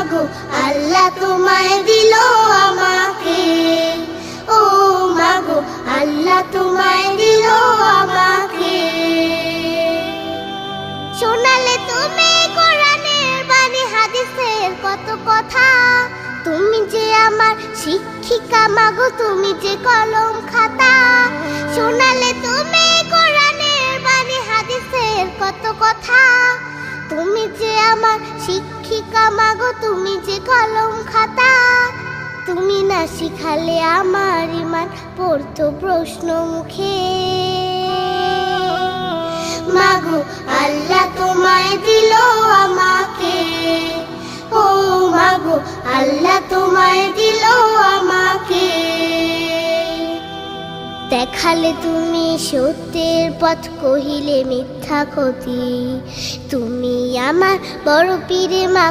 মাগো, আল্লাহ তোমায় দিল আমাকে। ও মাগো, আল্লাহ তোমায় দিল আমাকে। শোনালে তুমি কোরআনের বাণী, হাদিসের কত কথা। তুমি যে আমার শিক্ষিকা, মাগো, তুমি যে কলম খাতা। শোনালে তুমি কোরআনের বাণী, হাদিসের কত কথা। তুমি যে আমার শিক্ষিকা মাগো তুমি যে কলম খাতা তুমি না শিখালে আমার ইমান পড়তো প্রশ্ন মুখে দেখালে তুমি সত্যের পথ কহিলে মিথ্যা ক্ষতি। তুমি আমার বড় পীরে মাগো